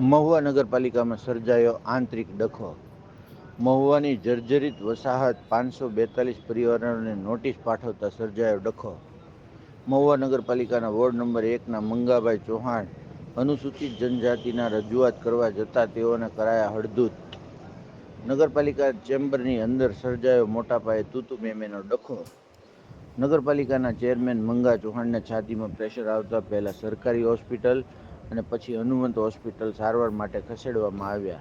મહુવા નગરપાલિકામાં સર્જાયો આંતરિક ડખો. મહુવાની જર્જરિત વસાહત પાંચસો બેતાલીસ પરિવારોને નોટિસ પાઠવતા સર્જાયો ડખો. મહુવા નગરપાલિકાના વોર્ડ નંબર એકના મંગાભાઈ ચૌહાણ અનુસૂચિત જનજાતિના રજૂઆત કરવા જતાં તેઓને કરાયા હળદૂત. નગરપાલિકા ચેમ્બરની અંદર સર્જાયો મોટા પાયે તૂતુ મેમેનો ડખો. નગરપાલિકાના ચેરમેન મંગા ચૌહાણને છાતીમાં પ્રેશર આવતા પહેલાં સરકારી હોસ્પિટલ અને પછી હનુમંત હોસ્પિટલ સારવાર માટે ખસેડવામાં આવ્યા.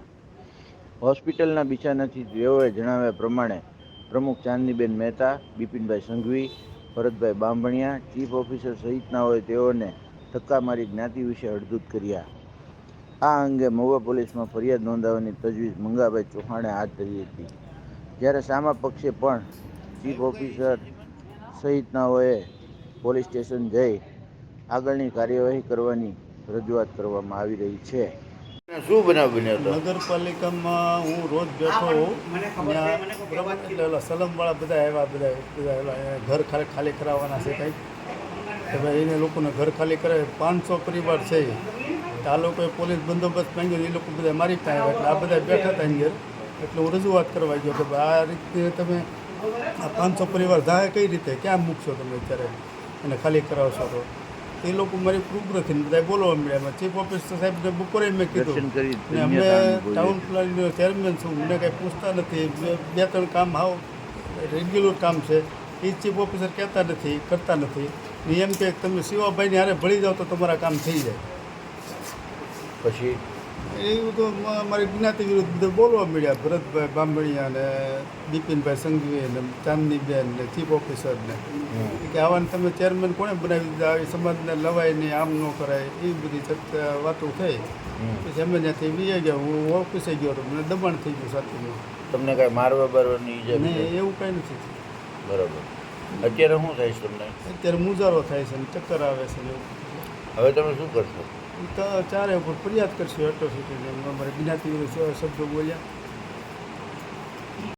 હોસ્પિટલના બિછાનાથી તેઓએ જણાવ્યા પ્રમાણે, પ્રમુખ ચાંદનીબેન મહેતા, બિપિનભાઈ સંઘવી, ભરતભાઈ બાંભણિયા, ચીફ ઓફિસર સહિતનાઓએ તેઓને ધક્કા મારી જ્ઞાતિ વિશે અડધૂત કર્યા. આ અંગે મહુવા પોલીસમાં ફરિયાદ નોંધાવવાની તજવીજ મંગાભાઈ ચૌહાણે હાથ ધરી હતી. જ્યારે સામા પક્ષે પણ ચીફ ઓફિસર સહિતનાઓએ પોલીસ સ્ટેશન જઈ આગળની કાર્યવાહી કરવાની રજૂઆત કરવામાં આવી રહી છે. શું બનાવ બન્યો નગરપાલિકામાં હું રોજ બેઠો હોઉં. ત્યાં બરાબર એટલે સલમવાળા બધા આવ્યા બધા બધા ઘર ખાલી ખાલી કરાવવાના છે કંઈક. કે ભાઈ એને લોકોને ઘર ખાલી કરાવે પાંચસો પરિવાર છે તો આ લોકોએ પોલીસ બંદોબસ્ત માંગ્યો એ લોકો બધા મારી પાસે આવ્યા. એટલે આ બધા બેઠા હતા અંદર. એટલે હું રજૂઆત કરવા ગયો કે ભાઈ આ રીતે તમે આ પાંચસો પરિવાર જાય કઈ રીતે? ક્યાં મૂકશો તમે અત્યારે? એને ખાલી કરાવશો તો. એ લોકો મારી પ્રૂફ નથી બધા બોલવા મળ્યા ચીફ ઓફિસર સાહેબને બપોરે મેં કીધું ને અમે ટાઉન પ્લાનિંગનો ચેરમેન છું. મને કાંઈ પૂછતા નથી. બે બે ત્રણ કામ હાવ રેગ્યુલર કામ છે. એ ચીફ ઓફિસર કહેતા નથી કરતા નથી. ને એમ કે તમે શિવાભાઈને હારે ભળી જાઓ તો તમારા કામ થઈ જાય. પછી? એવું તો મારી જ્ઞાતિ વિરુદ્ધ બધા બોલવા મળ્યા. ભરતભાઈ બામણિયા ને બિપિનભાઈ સંઘવી ને ચાંદનીબેન ને ચીફ ઓફિસર ને. કે આવાને તમે ચેરમેન કોણે બનાવી દીધા? આવી સમાજને લવાય નહીં આમ ન કરાય એ બધી ચર્ચા વાતો થઈ. પછી અમે ત્યાંથી વીએ ગયા. હું ઓફિસે ગયો તો મને દબાણ થઈ ગયું સાથેનું. તમને કાંઈ મારવા બારવાની ઈજા નહીં એવું કંઈ નથી થયું. બરોબર. અત્યારે શું થાય છે તમને? અત્યારે મુજારો થાય છે ને ચક્કર આવે છે એવું. હવે તમે શું કરશો? તો ચારે ઉપર ફરિયાદ કરશો એટલો સુધી અમારે જ્ઞાતિ શબ્દો બોલ્યા.